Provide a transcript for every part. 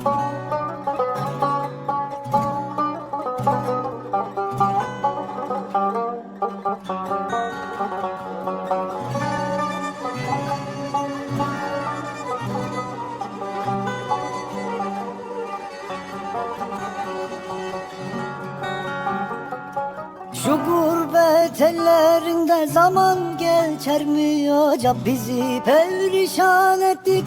Şu gurbet ellerinde zaman geçer mi Bizi perişan etti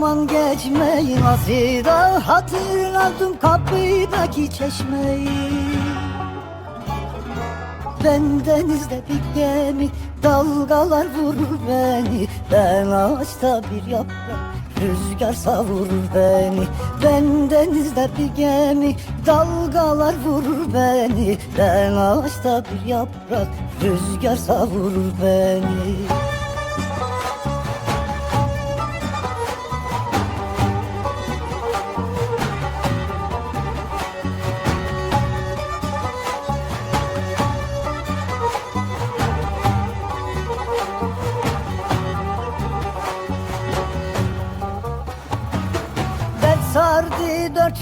zaman geçmeyi Nasıl da hatırladım kapıdaki çeşmeyi. Ben denizde bir gemi dalgalar vurur beni. Ben ağaçta bir yaprak rüzgar savurur beni. Ben denizde bir gemi dalgalar vurur beni. Ben ağaçta bir yaprak rüzgar savurur beni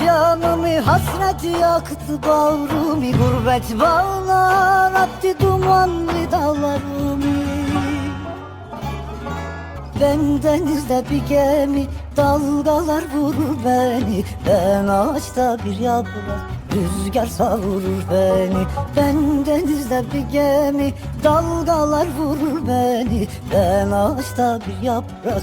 yanımı Hasret yaktı bağrımı Gurbet bağlar attı dumanlı dağlarımı. Ben denizde bir gemi Dalgalar vurur beni. Ben ağaçta bir yaprak Rüzgar savurur beni. Ben denizde bir gemi Dalgalar vurur beni. Ben ağaçta bir yaprak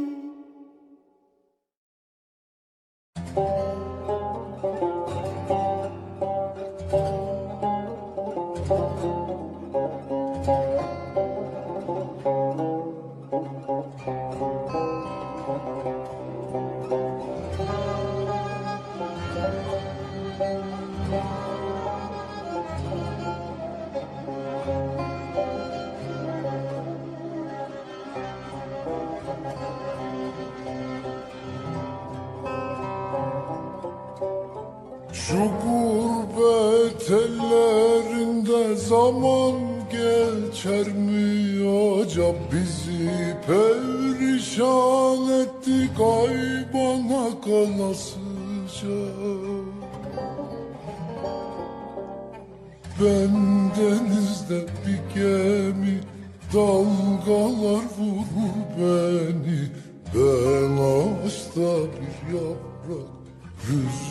gurbet ellerinde zaman geçer mi acaba bizi perişan etti kaybana kalasıca. Ben denizde bir gemi dalgalar vurur beni. Ben ağaçta bir yaprak rüzgar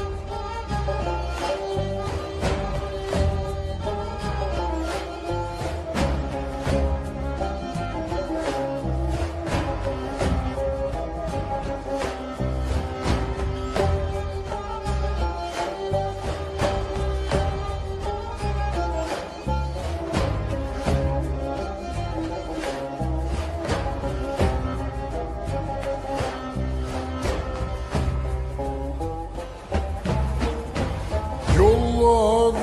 Yollar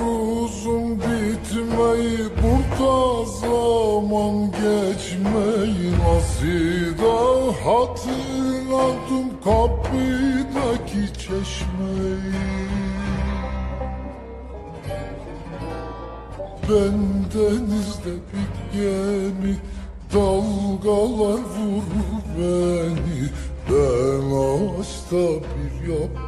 uzun bitmeyi burada zaman geçmeyi nasıl da hatırladım kapıdaki çeşmeyi. Ben denizde bir gemi Dalgalar vurur beni. Ben ağaçta bir yaprak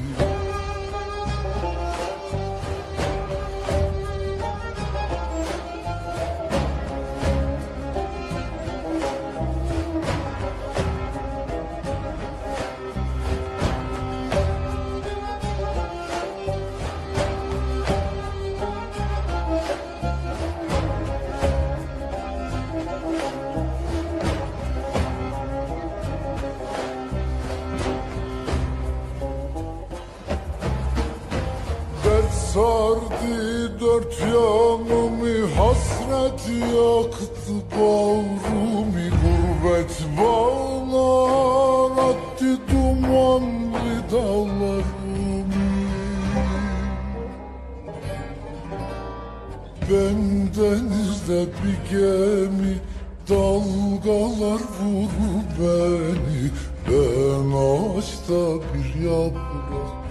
sardı dört yanımı Hasret yaktı bağrımı Gurbet bağlar attı dumanlı dağlarımı. Ben denizde bir gemi Dalgalar vurur beni. Ben ağaçta bir yaprak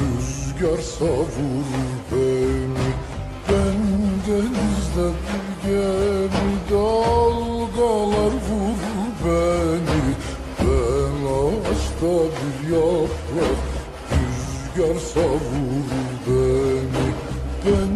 Rüzgar savurur beni Ben denizde bir gemi Dalgalar vurur beni. Ben ağaçta bir yaprak Rüzgar savurur beni. Ben